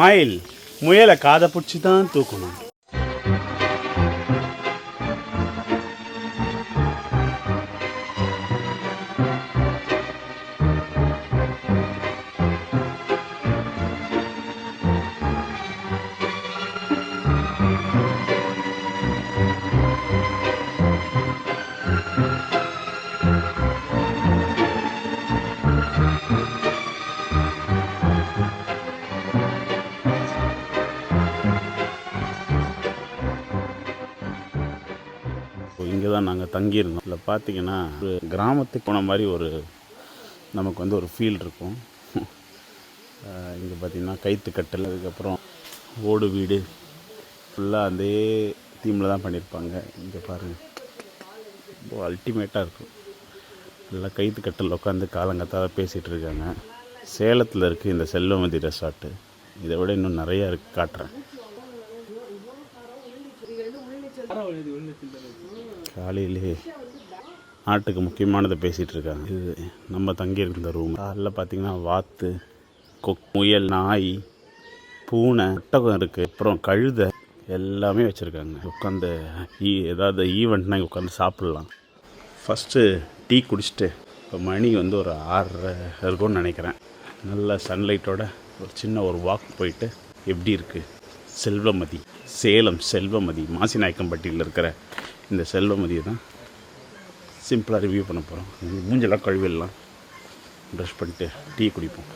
மயில் முயலை காதை பிடிச்சி தான் தூக்கணும். தங்கியிருந்தோம். இதில் பார்த்தீங்கன்னா ஒரு கிராமத்துக்கு போன மாதிரி ஒரு நமக்கு வந்து ஒரு ஃபீல் இருக்கும். இங்கே பார்த்தீங்கன்னா கைத்துக்கட்டல் அதுக்கப்புறம் ஓடு வீடு. ஃபுல்லாக அதே தீமில் தான் பண்ணியிருப்பாங்க. இங்கே பாருங்கள் ரொம்ப அல்டிமேட்டாக இருக்கும். நல்லா கைத்து உட்காந்து காலங்கத்தால் பேசிகிட்டு இருக்காங்க. சேலத்தில் இருக்குது இந்த செல்வமதி ரெசார்ட்டு இதை விட இன்னும் நிறையா இருக்கு காட்டுறேன். காலையிலே நாட்டுக்கு முக்கியமானதை பேசிகிட்டு இருக்காங்க. இது நம்ம தங்கியிருந்த ரூம் அதில் பார்த்தீங்கன்னா வாத்து கொக் முயல் நாய் பூனை ஒட்டகம் இருக்குது அப்புறம் கழுதை எல்லாமே வச்சுருக்காங்க. உட்காந்து ஈ ஏதாவது ஈவெண்ட்னா இங்கே உட்காந்து சாப்பிட்லாம். ஃபஸ்ட்டு டீ குடிச்சிட்டு இப்போ மணி வந்து ஒரு ஆறரை இருக்கும்னு நினைக்கிறேன். நல்ல சன்லைட்டோட ஒரு சின்ன ஒரு வாக் போயிட்டு எப்படி இருக்குது செல்வமதி சேலம் செல்வமதி மாசிநாயக்கம்பட்டியில் இருக்கிற இந்த செல்வமதியை தான் சிம்பிளாக ரிவ்யூ பண்ண போகிறோம் மூஞ்செல்லாம் கழுவிடலாம். ப்ரஷ் பண்ணிட்டு டீ குடிப்போம்.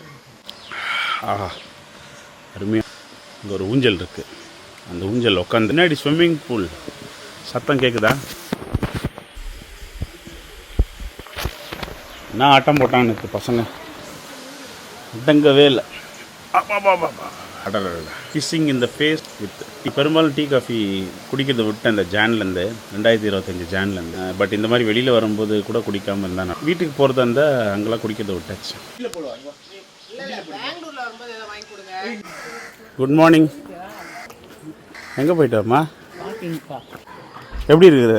ஆஹா அருமையாக இங்கே ஒரு ஊஞ்சல் இருக்குது அந்த ஊஞ்சல் உட்காந்து பின்னாடி ஸ்விம்மிங் பூல் சத்தம் கேட்குதா என்ன ஆட்டம் போட்டான்னு எனக்கு பசங்க. அடங்கவே இல்லை. கிஸ்ஸிங் இந்த ஃபேஸ் வித் பெரும்பாலும் டீ காஃபி குடிக்கிறத விட்டு அந்த ஜான்லேருந்து ரெண்டாயிரத்தி இருபத்தஞ்சி ஜான்லேருந்து பட் இந்த மாதிரி வெளியில் வரும்போது கூட குடிக்காமல் இருந்தா நான் வீட்டுக்கு போகிறதா இருந்தால் அங்கெல்லாம் குடிக்கிறத விட்டாச்சு. குட் மார்னிங் எங்கே போயிட்டோம்மா? வாக்கிங்ப்பா எப்படி இருக்குது?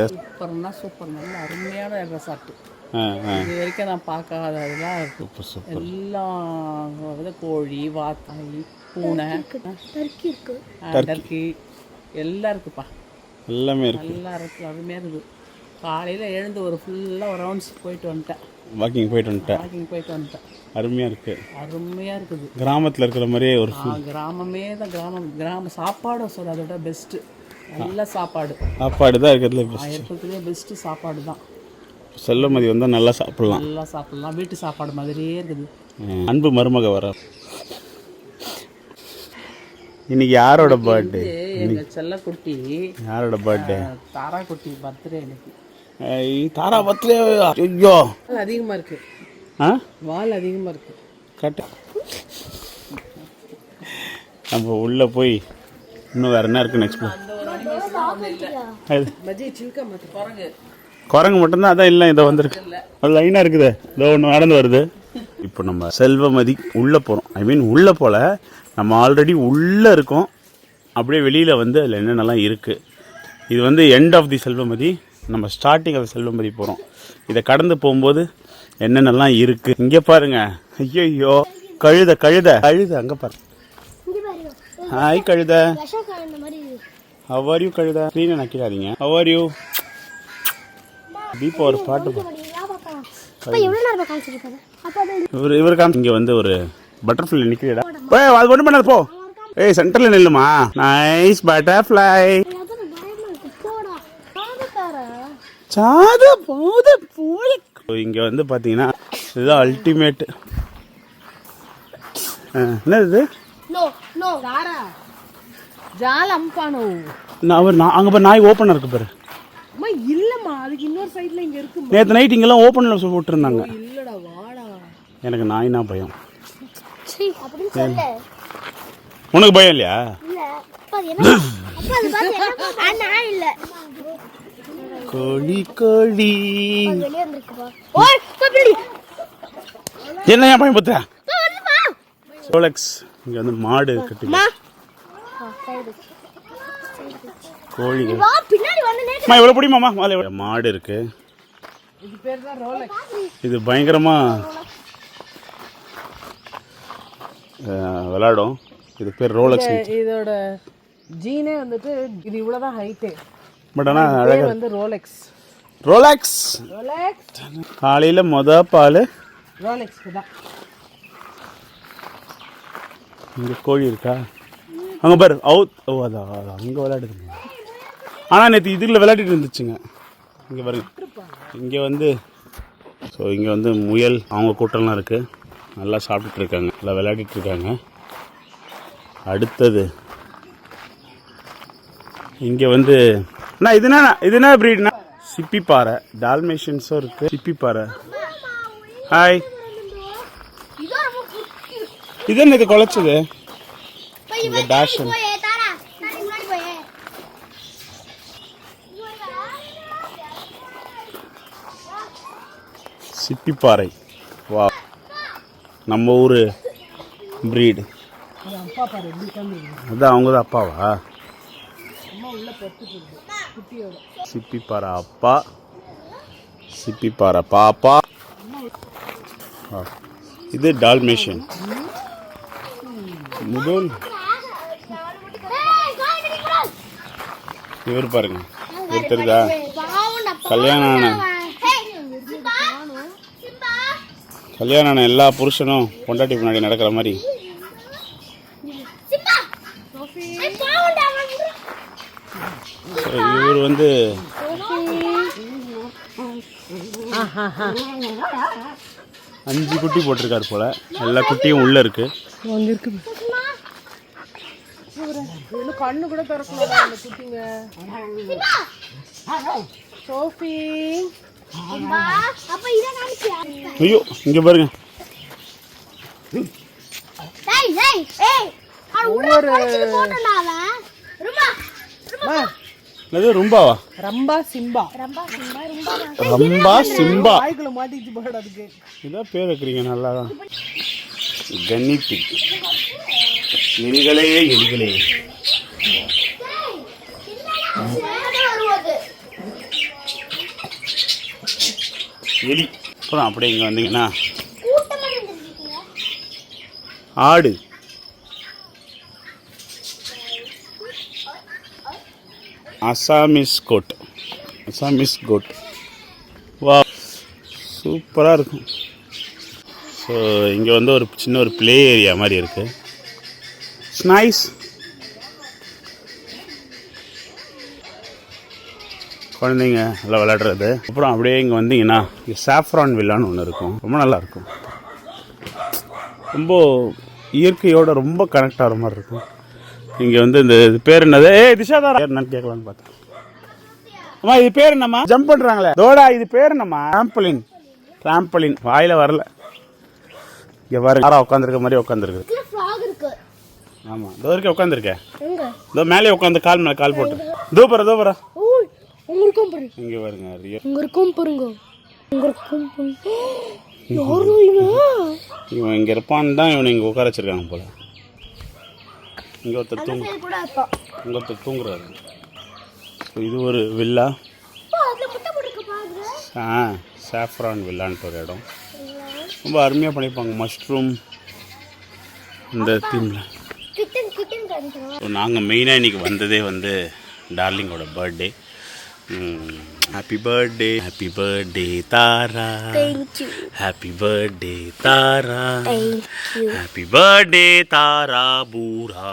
சூப்பர் நல்ல அருமையான ஆ இது வரைக்கும் நான் பார்க்காததெல்லாம் இருக்கு. Super super. எல்லாம் வந்து கோழி வாத்தாய் பூனை. டர்க்கி இருக்கு. டர்க்கி எல்லாம் இருக்குப்பா. எல்லாமே இருக்குது நல்லா இருக்கு. அருமையாக இருக்குது. காலையில் எழுந்து ஒரு ஃபுல்லாக ஒரு ரவுண்ட்ஸ் போயிட்டு வந்துட்டேன். வாக்கிங் போயிட்டு வந்துட்டேன். வாக்கிங் போயிட்டு வந்துட்டேன். அருமையாக இருக்குது அருமையாக இருக்குது. கிராமத்தில் இருக்கிற மாதிரியே ஒரு கிராமமே தான் கிராமம். கிராம சாப்பாடும் சொல்ல அதோட பெஸ்ட்டு நல்ல சாப்பாடு. சாப்பாடு தான் இருக்கிறதுல இருக்கிறதுலே பெஸ்ட்டு சாப்பாடு தான். செல்வமதி வந்தால் நல்லா சாப்பிட்லாம். நல்லா சாப்பிட்லாம். வீட்டு சாப்பாடு மாதிரியே இருக்குது. அன்பு மருமக வர. இன்னைக்கு யாரோட பர்த்டே எங்க செல்லக்குட்டி. யாரோட பர்த்டே தாரா குட்டி பர்த்டே எனக்கு தாரா பர்த்டே ஐயோ. அதிகமா இருக்கு. ஆ? வால் அதிகமா இருக்கு. கட்டு. நம்ம உள்ளே போய் இன்னும் வேறு என்ன இருக்குது நெக்ஸ்ட் குரங்கு மட்டும்தான் அதான் இல்லை இதை வந்திருக்கு. லைனாக இருக்குது. இதோ ஒன்று நடந்து வருது. இப்போ நம்ம செல்வமதி உள்ளே போகிறோம் ஐ மீன் உள்ளே போல நம்ம ஆல்ரெடி உள்ளே இருக்கோம். அப்படியே வெளியில் வந்து அதில் என்னென்னலாம் இருக்குது இது வந்து எண்ட் ஆஃப் தி செல்வமதி. நம்ம ஸ்டார்டிங் ஆஃப் செல்வமதி போகிறோம் இதை கடந்து போகும்போது என்னென்னலாம் இருக்குது இங்கே பாருங்க. ஐயோ கழுத கழுத. கழுத அங்கே பாருங்க. ஹாய் கழுத. ஹவ் யூ கழுத? ஸ்க்ரீனை நக்கிறாதீங்க ஹவ் யூ தீபா ஒரு பாட்டு இவர் இவர் காமி இங்கே வந்து ஒரு பட்டர்ஃப்ளை நிற்கிறடா ஏய் அது ஒன்றும் பண்ணாது போ. ஏய் சென்டரில் நில்லுமா? நைஸ் பட்டர்ஃப்ளை சாது போது இங்கே வந்து பார்த்தீங்கன்னா இதுதான் அல்டிமேட் என்ன இது? நோ நோ தாரா ஜால அம்பானோ. நான் அவர் அங்கே பாரு நாய் ஓப்பனாக இருக்கு பாரு. அம்மா இல்லம்மா அதுக்கு இன்னொரு சைடுல இங்க இருக்கு நேற்று நைட் இங்கெல்லாம் ஓப்பனில் போட்டுருந்தாங்க. இல்லடா வாடா. எனக்கு நாய்னா பயம். சீ அப்படின்னு சொல்ல. உனக்கு பயம் இல்லையா? இல்ல அப்பா அது என்ன? அப்பா அது பார்த்து என்ன அண்ணா இல்ல. கோழி கோழி. என்ன ஏன் பயம் பத்துறா? சோலக்ஸ் இங்கே வந்து மாடு கட்டி நேக்கு அம்மா எவ்வளோ பிடிமாம்மா மாலை எவ்வளோ மாடு இருக்கு. இது பேர் தான் ரோலெக்ஸ். இது பயங்கரமாக விளாடும். இது பேர் ரோலக்ஸ் இதோட ஜீனே வந்துட்டு இது இவ்வளோதான் ஹைட்டு பட் ஆனால் அழகாக வந்து ரோலெக்ஸ். ரோலாக்ஸ்! ரோலெக்ஸ்! காலையில் மொத பால். ரோலெக்ஸ் தான் இங்கே கோழி இருக்கா? அங்கே பாரு அவுத் ஓ அதான் அங்கே விளையாடுதுங்க ஆனால் நேற்று இதில் விளையாடிட்டு இருந்துச்சுங்க. இங்கே பாருங்க. இங்கே வந்து ஸோ இங்கே வந்து முயல் அவங்க கூட்டம்லாம் இருக்குது நல்லா சாப்பிட்டுட்டு இருக்காங்க. நல்லா விளையாடிட்டு இருக்காங்க. அடுத்தது இங்கே வந்து அண்ணா இது என்ன இது என்ன ப்ரீட்னா சிப்பிப்பாறை டால்மேஷன்ஸும் இருக்குது சிப்பிப்பாறை ஹாய் இதோ என்ன இது குலைச்சது இந்த டேஷன் போய் தாரா நான் முன்னாடி போய் சிப்பிப்பாறை வா. நம்ம ஊர் ப்ரீடு அதான் அவங்க தான் அப்பாவா? சிப்பிப்பாறை அப்பா. சிப்பிப்பாறை பாப்பா. இது டால்மேஷன் முதல். இவர் பாருங்க. இவர் தெரியுதா? கல்யாணம் ஆன கல்யாணம் ஆன எல்லா புருஷனும் பொண்டாட்டி முன்னாடி நடக்கிற மாதிரி. இவர் வந்து அஞ்சு குட்டி போட்டிருக்காரு போல. எல்லா குட்டியும் உள்ள இருக்கு. கண்ணு கூட குட்டிங்க. சோஃபி. ஐயோ இங்க பாருங்க. அது ரொம்பாவா? Rambha Simba. Rambha Simba Rambha. Rambha Simba. வாய்க்குள்ள மாட்டிச்சு போட அதுக்கு இதான் பேர் வைக்கிறீங்க நல்லா தான் கன்னிப்பி எலிகளே எலிகளே எலி. அப்புறம் அப்படியே இங்கே வந்தீங்கன்னா. ஆடு. Assamese goat. Assamese goat. வா. சூப்பராக இருக்கும். ஸோ இங்கே வந்து ஒரு சின்ன ஒரு ப்ளே ஏரியா மாதிரி இருக்குது நைஸ் குழந்தைங்க நல்லா விளையாடுறது. அப்புறம் அப்படியே இங்கே வந்தீங்கன்னா சாஃப்ரான் வில்லான்னு ஒன்று இருக்கும். ரொம்ப நல்லா இருக்கும். ரொம்ப இயற்கையோட ரொம்ப கனெக்ட் ஆகிற மாதிரி இருக்கும். இங்கே வந்து இந்த இது பேர் என்னது? ஏ திஷாதாரா பேர் என்னன்னு கேட்கலான்னு பார்த்தேன். அம்மா இது பேர் என்னம்மா? ஜம்ப் பண்ணுறாங்களே தோடா இது பேர் என்னம்மா? ட்ராம்பலின் ட்ராம்பலின் வாயில் வரல. இங்கே பாருங்க யாரா உட்காந்துருக்க மாதிரி உட்காந்துருக்கு ஆமாம் இதோ இருக்க. உட்காந்துருக்கேன் இதோ மேலே உட்காந்து கால் மேலே கால் போட்டு. தூப்பரா தூப்பரா ஓய் உங்க இருக்கும் பாருங்க இங்கே பாருங்க ரியல் உங்க இருக்கும் பாருங்க உங்க இருக்கும் பாருங்க யாரு இவன்? இவன் இங்கே இருப்பான்னு தான் இவனை இங்கே உட்கார வச்சிருக்காங்க போல. இங்கே ஒருத்தர் தூங்கு இங்கே ஒருத்தர் தூங்குறாரு. ஸோ இது ஒரு வில்லா ஆ சாஃப்ரான் வில்லான்ட்டு ஒரு இடம். ரொம்ப அருமையாக பண்ணியிருப்பாங்க மஷ்ரூம் இந்த தீமில் நாங்கள் மெயினாக இன்றைக்கி வந்ததே வந்து டார்லிங்கோட birthday happy birthday happy birthday Tara thank you happy birthday Tara thank you happy birthday Tara பூரா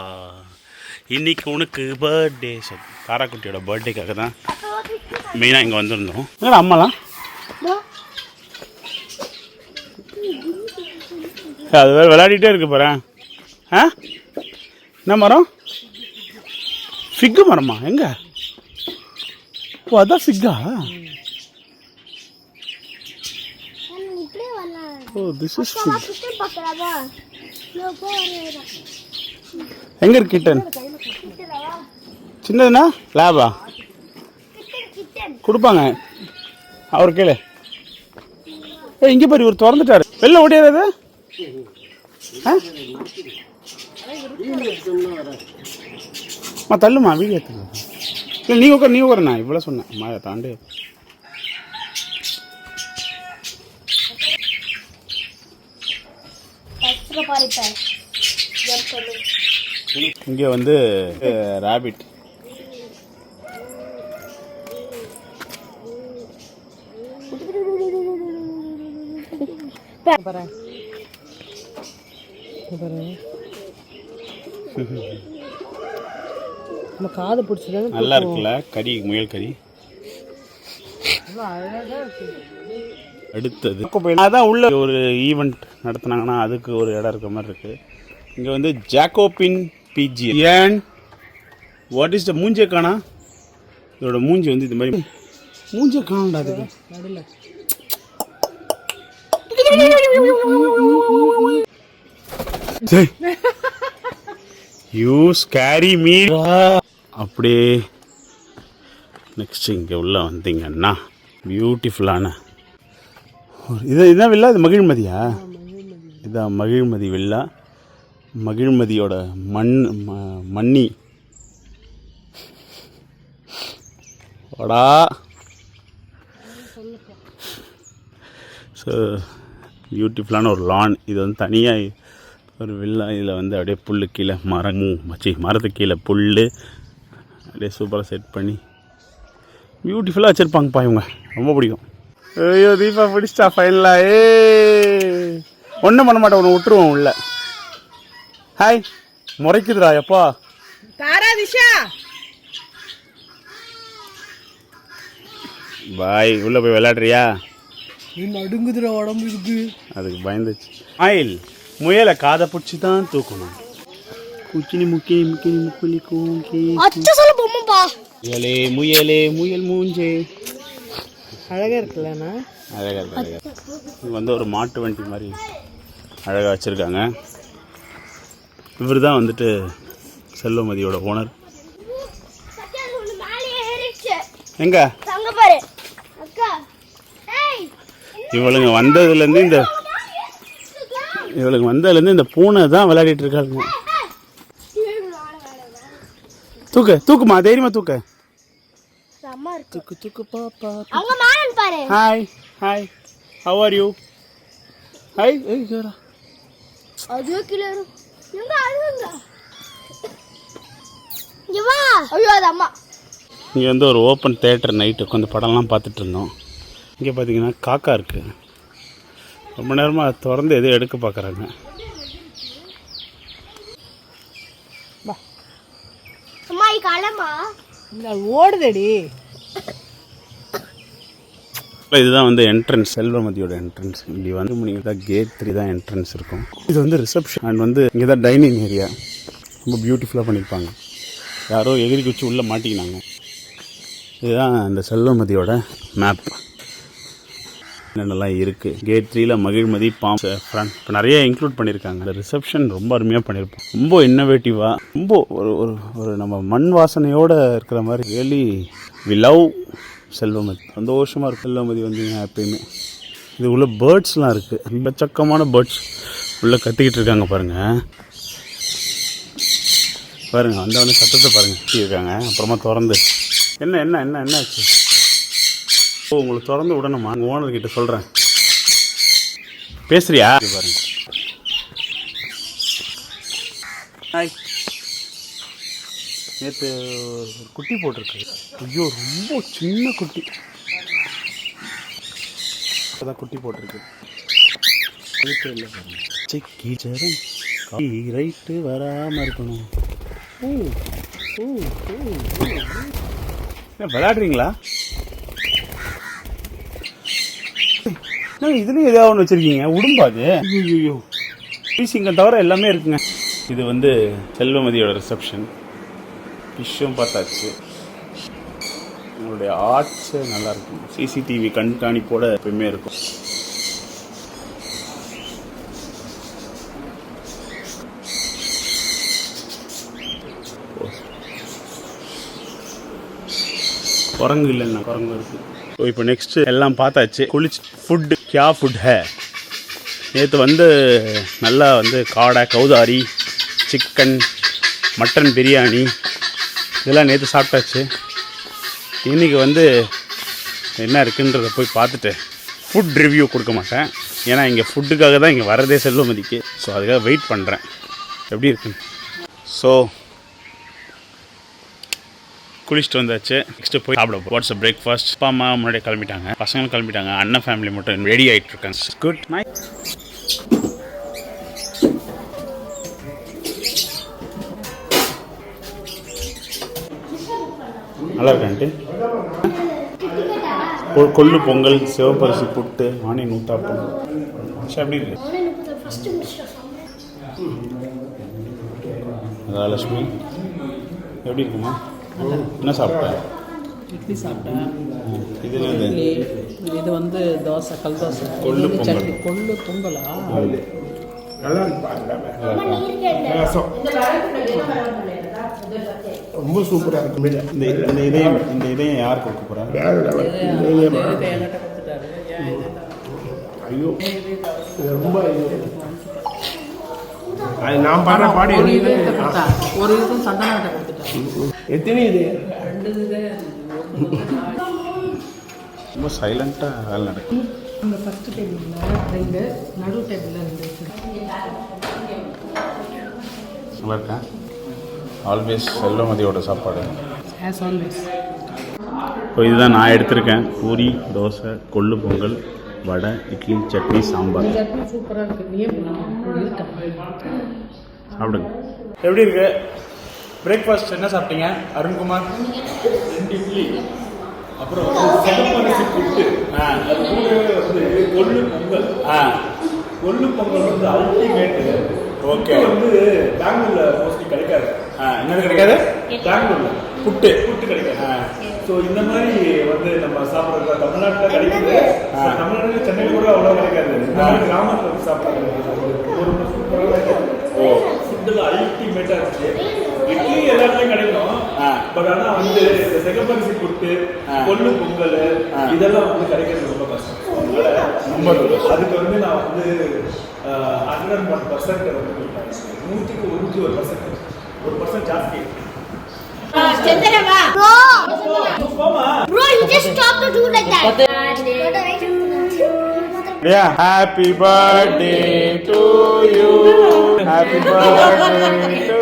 இன்னைக்கு உனக்கு பர்த்டே தாரா குட்டியோட பர்த்டேக்காக தான் மெயினாக இங்கே வந்திருந்தோம். என்னடா அம்மாலாம்? அது வேறு விளையாடிட்டே இருக்கு பாரு ஆ? என்ன மரம்? ஃபிக்கு மரமா? எங்க? ஓ அதான் வரலாம் ஓ திஸ் இஸ் எங்கே இருக்கு கிட்டன் சின்னதுன்னா லேபா கிட்டன் கிட்டன் கொடுப்பாங்க. அவர் கேளு. ஏ இங்கே பாரு இவர் திறந்துட்டாரு. வெளில அம்மா தள்ளுமா வீடியோ எடுத்துங்க இல்லை நீ உட்கார் நீ உட்காருண்ணா இவ்வளோ சொன்னேன். அம்மா தாண்டு. இங்கே வந்து ரேபிட் பாரு. பாரு. நம்ம காது பிடிச்சது நல்லா இருக்குல்ல? கறி முயல் கறி அடுத்தது. அதான் உள்ள ஒரு ஈவெண்ட் நடத்துனாங்கன்னா அதுக்கு ஒரு இடம் இருக்க மாதிரி இருக்கு. இங்கே வந்து ஜாக்கோபின் பிஜி ஏன் வாட் இஸ் த மூஞ்சே காணா? இதோட மூஞ்சி வந்து இது மாதிரி. மூஞ்சே காணடா அதுக்கு. நடுல. யூ ஸ்கேரி மீ அப்படியே நெக்ஸ்ட் இங்கே உள்ளே வந்தீங்கன்னா பியூட்டிஃபுல்லான ஒரு இது இதான் வில்லா இது மகிழ்மதியா? இதான் மகிழ்மதி வில்லா மகிழ்மதியோட மண் ம- மண்ணி. வாடா. ஸோ பியூட்டிஃபுல்லான ஒரு லான் இது வந்து தனியாக ஒரு வில்லா இதில் வந்து அப்படியே புல்லு கீழே மரம் மச்சி மரத்துக்கு கீழே புல் அப்படியே சூப்பராக செட் பண்ணி பியூட்டிஃபுல்லாக வச்சுருப்பாங்கப்பா இவங்க. ரொம்ப பிடிக்கும். ஐயோ தீபா பிடிச்சிட்டா ஃபைனலா ஏ ஒன்றும் பண்ண மாட்டேன் ஒன்று விட்டுருவோம் உள்ள. ஹாய் முறைக்குதுடா எப்பா? தாரா திஷா. பாய் உள்ளே போய் விளையாடுறியா? நீ நடுங்குதுற உடம்பு இருக்கு. அதுக்கு பயந்துச்சு ஆயில் முயலை காதை பிடிச்சி தான் தூக்கணும். குச்சினி முக்கினி முக்கினி முக்குலி கூங்கி அச்ச சொல்ல பொம்மைப்பா. முயலே முயலே முயல் மூஞ்சே. அழகா இருக்குல்லண்ணா அழகா இருக்கு அழகா இருக்கு. இது வந்து ஒரு மாட்டு வண்டி மாதிரி அழகாக வச்சுருக்காங்க. இவர் தான் வந்துட்டு செல்வமதியோட ஓனர். எங்க? இவளுங்க வந்ததுலேருந்து இந்த இவளுங்க வந்ததுலேருந்து இந்த பூனை தான் விளையாடிட்டு இருக்காங்க தூக்கு தூக்குமா தைரியமா தூக்க. இருக்கு. துக்கு துக்கு பாப்பா hi hi how are you hi ஏய் ஜோரா அது கீழே எங்க அழுகுங்க இங்க வா. ஐயோ அது அம்மா. இங்கே வந்து ஒரு ஓப்பன் தேட்டர் நைட்டு உட்காந்து படம்லாம் பார்த்துட்டு இருந்தோம். இங்கே பார்த்தீங்கன்னா காக்கா இருக்குது ரொம்ப நேரமாக திறந்து எதுவும் எடுக்க பார்க்குறாங்க. ஓடுதடி. இதுதான் வந்து என்ட்ரன்ஸ் செல்வமதியோட என்ட்ரன்ஸ் இப்படி வந்து முடிங்க தான் கேட் த்ரீ தான் என்ட்ரன்ஸ் இருக்கும். இது வந்து ரிசப்ஷன் அண்ட் வந்து இங்கே தான் டைனிங் ஏரியா ரொம்ப பியூட்டிஃபுல்லாக பண்ணியிருப்பாங்க. யாரோ எகிரி குச்சி உள்ளே மாட்டிக்கினாங்க. இதுதான் இந்த செல்வமதியோட மேப் என்னென்னலாம் இருக்குது கேட் த்ரீல மகிழ்மதி பாம் இப்போ நிறைய இன்க்ளூட் பண்ணியிருக்காங்க அந்த ரிசப்ஷன் ரொம்ப அருமையாக பண்ணியிருப்போம் ரொம்ப இன்னோவேட்டிவாக ரொம்ப ஒரு ஒரு ஒரு நம்ம மண் வாசனையோடு இருக்கிற மாதிரி. Really we love Selvamathi. சந்தோஷமாக இருக்கும். செல்வமதி வந்தீங்க எப்பயுமே. இது உள்ள பேர்ட்ஸ்லாம் இருக்குது எக்கச்சக்கமான பேர்ட்ஸ் உள்ளே கத்திக்கிட்டு இருக்காங்க பாருங்கள் பாருங்க வந்தவொடனே சத்தத்தை பாருங்க. கட்டியிருக்காங்க இருக்காங்க. அப்புறமா திறந்து. என்ன என்ன என்ன என்ன ஆச்சு? ஓ உங்களுக்கு திறந்து விடணுமா உங்கள் ஓனர் கிட்ட சொல்கிறேன் பேசுறியா? பாருங்க. ஹாய் நேற்று ஒரு குட்டி போட்டிருக்கு. ஐயோ ரொம்ப சின்ன குட்டி. அதான் குட்டி போட்டிருக்கு. இல்லை பாருங்க. சிக்கி சரம் ரைட்டு வராமல் இருக்கணும். ஊ, ஊ, ஊ, விளையாடுறீங்களா என்ன இதுலயும் ஏதாவது ஒன்று வச்சிருக்கீங்க? உடும்பா அது? ஐயோ பீசிங்க தவிர எல்லாமே இருக்குங்க. இது வந்து செல்வமதியோட ரிசப்ஷன் ஃபிஷ்ஷும் பார்த்தாச்சு. உங்களுடைய ஆர்ட்ஸ் நல்லா இருக்கும். சிசிடிவி கண்காணிப்போட எப்பயுமே இருக்கும். குரங்கு இல்லைண்ணா குரங்கு இருக்கு. ஸோ இப்போ நெக்ஸ்ட் எல்லாம் பார்த்தாச்சு. குளிச்சு ஃபுட்டு கியா ஃபுட் ஹே நேற்று வந்து நல்லா வந்து காடை கௌதாரி சிக்கன் மட்டன் பிரியாணி இதெல்லாம் நேற்று சாப்பிட்டாச்சு. இன்றைக்கி வந்து என்ன இருக்குன்றதை போய் பார்த்துட்டு ஃபுட் ரிவ்யூ கொடுக்க மாட்டேன். ஏன்னா இங்கே ஃபுட்டுக்காக தான் இங்கே வரதே செல்வமதிக்கு. ஸோ அதுக்காக வெயிட் பண்ணுறேன் எப்படி இருக்குன்னு. ஸோ குளிச்சுட்டு வந்தாச்சு. நெக்ஸ்ட் போய் சாப்பிட வாட்ஸ் பிரேக்ஃபாஸ்ட் அப்பா அம்மா முன்னாடியே கிளம்பிட்டாங்க. பசங்களும் கிளம்பிட்டாங்க. அண்ணன் ஃபேமிலி மட்டும் ரெடி ஆகிட்டு இருக்காங்க. குட் நைட் நல்லா இருக்கா ஆண்டி கொ- கொள்ளு பொங்கல் சிவப்பரிசி புட்டு ஆனியன் நூத்தாப்பம் எப்படி இருக்கு மகாலட்சுமி எப்படி இருக்குமா? என்ன சாப்பிட்ட? இட்லி சாப்பிட்டேன் இட்லி இது வந்து தோசை கல் தோசை. கொள்ளு. சட்னி. கொள்ளு பொங்கலா? ரொம்ப சூப்பராக இருக்கும் இந்த இந்த இதயம் இந்த இதயம் யார் கொடுக்க போகிறா வேறு லெவல் இது இது என்கிட்ட கொடுத்துட்டாரு ஏன் இது ஐயோ இது ரொம்ப இது. அது நான் பாடுற பாடி ஒரு இது ஒரு இது சந்தனாட்ட எத்தனை இது? ரெண்டு இது ரொம்ப சைலண்ட்டாக வேலை நடக்கும் அந்த ஃபர்ஸ்ட் டேபிளில் ரெண்டு நடு டேபிளில் ரெண்டு நல்லா இருக்கா? ஆல்வேஸ் செல்வமதியோட சாப்பாடு. ஆஸ் ஆல்வேஸ் இப்போ இதுதான் நான் எடுத்திருக்கேன். பூரி தோசை கொள்ளு பொங்கல். வடை இட்லி சட்னி சாம்பார். சட்னி சூப்பராக இருக்கா. சாப்பிடுங்க. எப்படி இருக்கு? பிரேக்ஃபாஸ்ட் என்ன சாப்பிட்டீங்க? அருண்குமார்? ரெண்டு இட்லி. அப்புறம் செகப்பரிசி புட்டு கொள்ளு பொங்கல். ஆ. கொள்ளு பொங்கல் வந்து அல்டிமேட்டு ஓகே வந்து பெங்களூர்ல மோஸ்ட்லி கிடைக்காது. என்னது கிடைக்காது? பெங்களூர்ல. புட்டு. புட்டு கிடைக்காது. ஸோ இந்த மாதிரி வந்து நம்ம சாப்பிட்றது தமிழ்நாட்டில் கிடைக்குது. தமிழ்நாட்டில் சென்னையில் கூட அவ்வளோ கிடைக்காது. கிராமத்தில் வந்து சாப்பிட்றது ஒரு சூப்பராக ஃபுட்டில் அல்டிமேட்டாக இருந்துச்சு இட்லி எல்லாத்துலையும் கிடைக்கும். பட் ஆனால் வந்து இந்த செகப்பரிசி புட்டு கொள்ளு பொங்கல் இதெல்லாம் வந்து கிடைக்கிறது ரொம்ப கஷ்டம். ரொம்ப அதுக்கு வந்து நான் வந்து ஹண்ட்ரட் ஒன் பர்சன்ட் வந்து. நூற்றுக்கு நூற்றி ஒரு பர்சன்ட் ஒரு பர்சன்ட் ஜாஸ்தி. Bro, bro, you just stop to do like that. Yeah. Happy birthday to you. Happy birthday to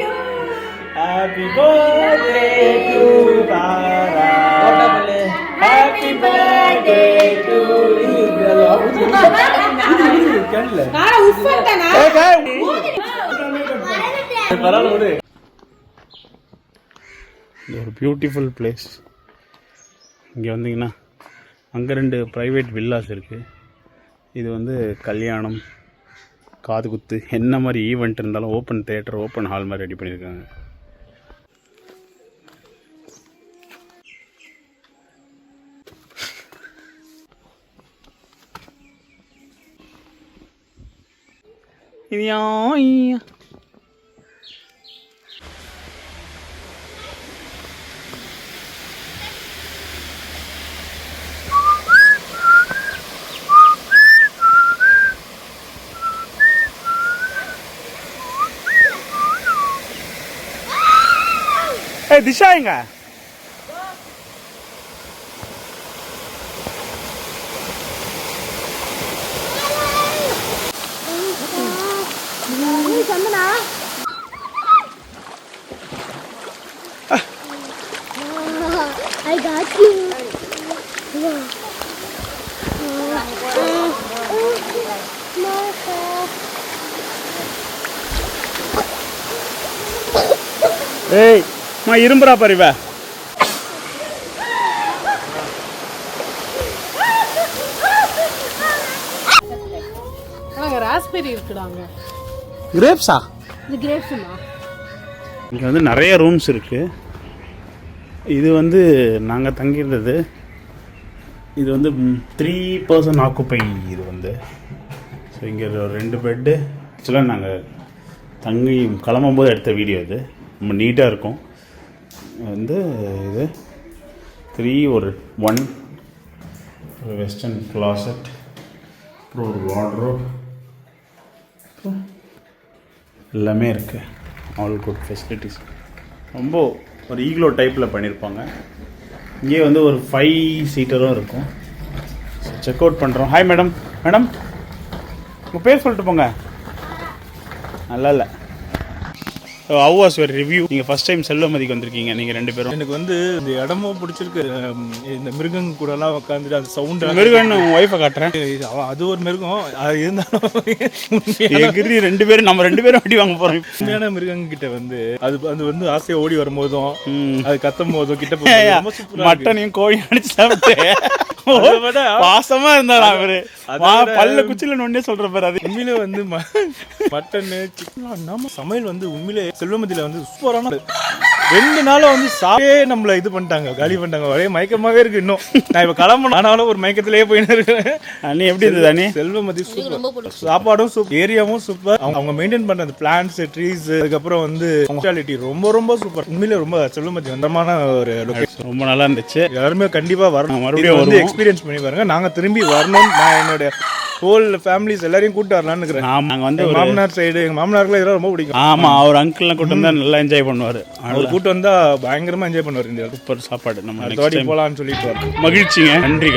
you. Happy birthday to Tara. Happy birthday to you. இது ஒரு beautiful place இங்கே வந்தீங்கன்னா அங்கே ரெண்டு ப்ரைவேட் வில்லாஸ் இருக்குது இது வந்து கல்யாணம் காது குத்து என்ன மாதிரி ஈவெண்ட் இருந்தாலும் ஓப்பன் தேட்டர் ஓப்பன் ஹால் மாதிரி ரெடி பண்ணியிருக்காங்க. இது யா- ஏய் திஷா எங்க சந்தனா I got you. ஏய் மா இரும்புறா அங்கே ராஸ்பெரி இருக்குடாங்க கிரேப்ஸா இது கிரேப்ஸுமா இங்கே வந்து நிறைய ரூம்ஸ் இருக்குது இது வந்து நாங்கள் தங்கியிருந்தது. இது வந்து த்ரீ பர்சன் ஆக்குப்பை இது வந்து. ஸோ இங்கே ஒரு ரெண்டு பெட்டு ஆக்சுவலாக நாங்கள் தங்கி கிளம்பும்போது எடுத்த வீடியோ இது. ரொம்ப நீட்டாக இருக்கும். வந்து இது த்ரீ ஒரு ஒன் ஒரு வெஸ்டர்ன் கிளாசட் அப்புறம் ஒரு வார்ட்ரோப் எல்லாமே இருக்குது ஆல் குட் ஃபெசிலிட்டிஸ் ரொம்ப ஒரு ஈக்லோ டைப்பில் பண்ணியிருப்பாங்க இங்கே வந்து ஒரு ஃபைவ் சீட்டரும் இருக்கும். செக் அவுட் பண்ணுறோம் ஹாய் மேடம் மேடம் உங்கள் பேர் சொல்லிட்டு போங்க. நல்லா இல்லை. ஹவ் வாஸ் யுவர் ரிவ்யூ நீங்கள் ஃபர்ஸ்ட் டைம் செல்வமதிக்கு வந்திருக்கீங்க நீங்கள் ரெண்டு பேரும். எனக்கு வந்து இந்த இடமும் பிடிச்சிருக்கு. ஹம், இந்த மிருகங்க கூட எல்லாம் உட்காந்துட்டு அந்த சவுண்ட் மிருகன் உங்கள் ஒய்ஃபை காட்டுறேன் அது ஒரு மிருகம். அது இருந்தாலும் எகிரி ரெண்டு பேரும் நம்ம ரெண்டு பேரும் அடி வாங்க போகிறோம் உண்மையான மிருகங்க கிட்ட வந்து அது அது வந்து ஆசையா ஓடி வரும்போதும். அது கத்தும் போதும் கிட்ட போகும்போதும் ரொம்ப சூப்பரா இருக்கு. மட்டனையும் கோழி அடிச்சு சாப்பிட்டு. அதை விட பாசமா இருந்தாரா அவரு? அதை வா, விட- பல்ல குச்சில நொன்னே சொல்ற பாரு அது. உண்மையிலே வந்து மட்டனு சிக்கன் நம்ம சமையல் வந்து உண்மையிலே செல்வமதியில வந்து சூப்பரான ரெண்டு நாளும் வந்து சாப்பிட்டே நம்மள இது பண்ணிட்டாங்க காலி பண்ணிட்டாங்க. ஒரே மயக்கமாவே இருக்கு இன்னும். நான் இப்ப கிளம்பணும். ஆனாலும் ஒரு மயக்கத்திலேயே போயின்னு இருக்கேன். அண்ணி எப்படி இருந்தது அண்ணி? செல்வமதி சூப்பர். சாப்பாடும் சூப்பர். ஏரியாவும் சூப்பர். அவங்க அவங்க மெயின்டைன் பண்ற அந்த பிளான்ஸ் ட்ரீஸ் அதுக்கப்புறம் வந்து ஹாஸ்பிட்டாலிட்டி ரொம்ப ரொம்ப சூப்பர். உண்மையிலே ரொம்ப செல்வமதி வந்தமான ஒரு லொகேஷன் ரொம்ப நல்லா இருந்துச்சு. எல்லாருமே கண்டிப்பா வரணும். மறுபடியும் வந்து. எக்ஸ்பீரியன்ஸ் பண்ணி பாருங்க. நாங்க திரும்பி வரணும். நான் என்னோட ஹோல் ஃபேமிலிஸ் எல்லாரையும் கூட்டு வரலாம்னு இருக்கிறேன் ஆமா, நாங்க வந்து மாமனார் சைடு எங்க மாமனாருக்குலாம் இதெல்லாம் ரொம்ப பிடிக்கும். ஆமா அவர் அங்கிள்லாம் கூட்டு வந்தா நல்லா என்ஜாய் பண்ணுவாரு. அவர் கூட்டு வந்தா பயங்கரமா என்ஜாய் பண்ணுவார் இந்த சூப்பர் சாப்பாடு நம்ம time. போலாம்னு சொல்லிட்டு மகிழ்ச்சிங்க. நன்றி